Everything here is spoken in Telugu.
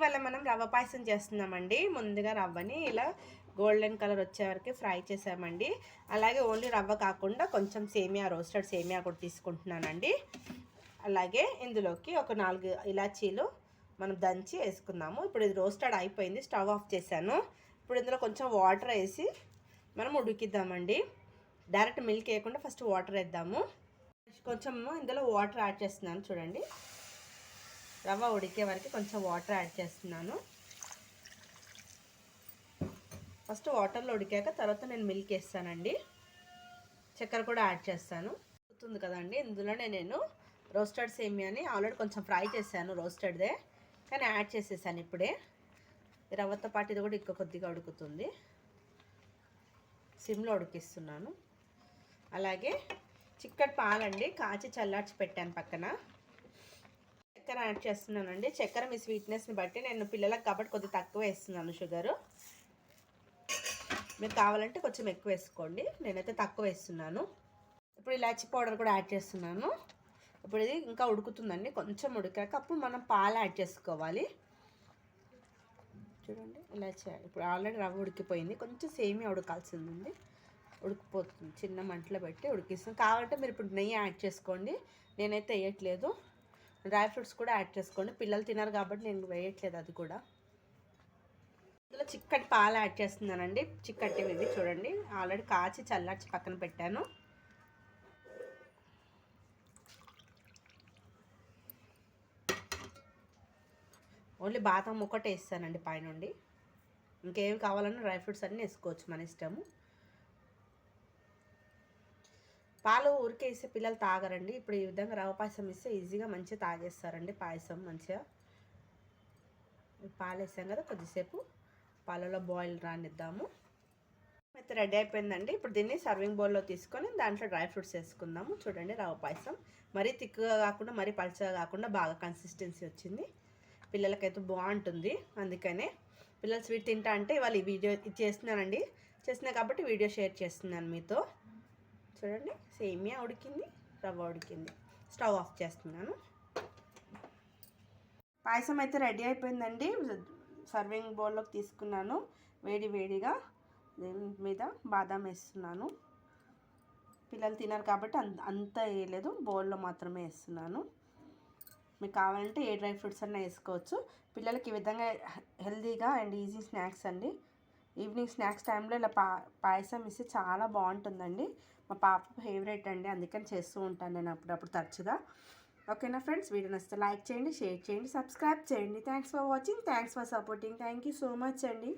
ఇవాళ మనం రవ్వ పాయసం చేస్తున్నామండి. ముందుగా రవ్వని ఇలా గోల్డెన్ కలర్ వచ్చే వరకు ఫ్రై చేసామండి. అలాగే ఓన్లీ రవ్వ కాకుండా కొంచెం సేమియా రోస్టెడ్ సేమియా కూడా తీసుకుంటున్నానండి. అలాగే ఇందులోకి ఒక నాలుగు ఇలాచీలు మనం దంచి వేసుకుందాము. ఇప్పుడు ఇది రోస్టెడ్ అయిపోయింది స్టవ్ ఆఫ్ చేశాను. ఇప్పుడు ఇందులో కొంచెం వాటర్ వేసి మనం ఉడికిద్దామండి. డైరెక్ట్ మిల్క్ వేయకుండా ఫస్ట్ వాటర్ వేద్దాము. కొంచెం ఇందులో వాటర్ యాడ్ చేస్తున్నాను చూడండి. రవ్వ ఉడికే వరకు కొంచెం వాటర్ యాడ్ చేస్తున్నాను. ఫస్ట్ వాటర్లో ఉడికాక తర్వాత నేను మిల్క్ వేస్తానండి. చక్కెర కూడా యాడ్ చేస్తాను. అవుతుంది కదండి ఇందులోనే నేను రోస్టెడ్ సేమియాని ఆల్రెడీ కొంచెం ఫ్రై చేశాను రోస్టెడ్దే కానీ యాడ్ చేసేసాను ఇప్పుడే. రవ్వతో పాటు ఇది కూడా ఇంకా కొద్దిగా ఉడుకుతుంది. సిమ్లో ఉడికిస్తున్నాను. అలాగే చిక్కటి పాలండి కాచి చల్లార్చి పెట్టాను పక్కన. చక్కెర యాడ్ చేస్తున్నానండి. చక్కెర మీ స్వీట్నెస్ని బట్టి నేను పిల్లలకు కాబట్టి కొద్దిగా తక్కువ వేస్తున్నాను షుగరు మీరు కావాలంటే కొంచెం ఎక్కువ వేసుకోండి. నేనైతే తక్కువ వేస్తున్నాను. ఇప్పుడు ఇలాచి పౌడర్ కూడా యాడ్ చేస్తున్నాను. ఇప్పుడు ఇది ఇంకా ఉడుకుతుందండి. కొంచెం ఉడికాక అప్పుడు మనం పాలు యాడ్ చేసుకోవాలి. చూడండి ఇలాచి ఇప్పుడు ఆల్రెడీ రవ్వ ఉడికిపోయింది. కొంచెం సేమి ఉడకాల్సింది ఉంది ఉడికిపోతుంది. చిన్న మంటలో పెట్టి ఉడికిస్తాం. కావాలంటే మీరు ఇప్పుడు నెయ్యి యాడ్ చేసుకోండి. నేనైతే వేయట్లేదు. డ్రై ఫ్రూట్స్ కూడా యాడ్ చేసుకోండి. పిల్లలు తినరు కాబట్టి నేను వేయట్లేదు అది కూడా. ఇందులో చిక్కటి పాలు యాడ్ చేస్తున్నానండి. చిక్కటి ఇవి చూడండి. ఆల్రెడీ కాచి చల్లార్చి పక్కన పెట్టాను. ఓన్లీ బాదం ఒకటి వేస్తానండి పైనుండి. ఇంకేం కావాలన్నా డ్రై ఫ్రూట్స్ అన్నీ వేసుకోవచ్చు మన ఇష్టము. పాలు ఊరికే ఇస్తే పిల్లలు తాగరండి. ఇప్పుడు ఈ విధంగా రవ్వ పాయసం ఇస్తే ఈజీగా మంచిగా తాగేస్తారండి పాయసం మంచిగా. పాలు వేసాం కదా కొద్దిసేపు. పాలలో బాయిల్ రానిద్దాము. అయితే రెడీ అయిపోయిందండి. ఇప్పుడు దీన్ని సర్వింగ్ బౌల్లో తీసుకొని దాంట్లో డ్రై ఫ్రూట్స్ వేసుకుందాము. చూడండి రవ్వ పాయసం. మరీ తిక్కుగా కాకుండా మరీ పలుచగా కాకుండా బాగా కన్సిస్టెన్సీ వచ్చింది. పిల్లలకైతే బాగుంటుంది. అందుకనే పిల్లలు స్వీట్ తింటా అంటే వాళ్ళు ఈ వీడియో ఇది చేస్తున్నానండి. చేస్తున్నా కాబట్టి వీడియో షేర్ చేస్తున్నాను మీతో. చూడండి సేమియా ఉడికింది రవ్వ ఉడికింది. స్టవ్ ఆఫ్ చేస్తున్నాను. పాయసం అయితే రెడీ అయిపోయిందండి. సర్వింగ్ బౌల్లోకి తీసుకున్నాను. వేడి వేడిగా దీని మీద బాదం వేస్తున్నాను. పిల్లలు తినరు కాబట్టి అంత అంత వేయలేదు. బౌల్లో మాత్రమే వేస్తున్నాను. మీకు కావాలంటే ఏ డ్రై ఫ్రూట్స్ అన్నా వేసుకోవచ్చు. పిల్లలకి ఈ విధంగా హెల్తీగా అండ్ ఈజీ స్నాక్స్ అండి. ఈవినింగ్ స్నాక్స్ టైంలో ఇలా పా పాయసం ఇస్తే చాలా బాగుంటుందండి. మా పాప ఫేవరెట్ అండి. అందుకని చేస్తూ ఉంటాను నేను అప్పుడప్పుడు తరచుగా. ఓకేనా ఫ్రెండ్స్? వీడియో నచ్చితే లైక్ చేయండి షేర్ చేయండి సబ్స్క్రైబ్ చేయండి. Thanks for watching thanks for supporting thank you so much అండి.